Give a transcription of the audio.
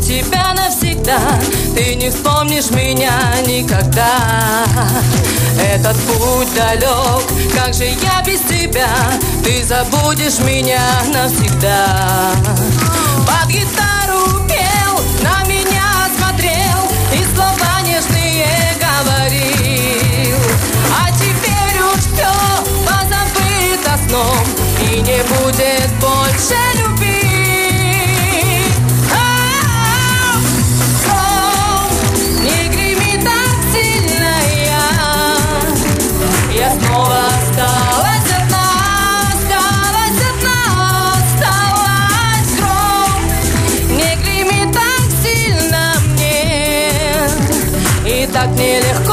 тебя навсегда. Ты не вспомнишь меня никогда. Этот путь далек, как же я без тебя? Ты забудешь меня навсегда. Под гитару пел, на меня так нелегко.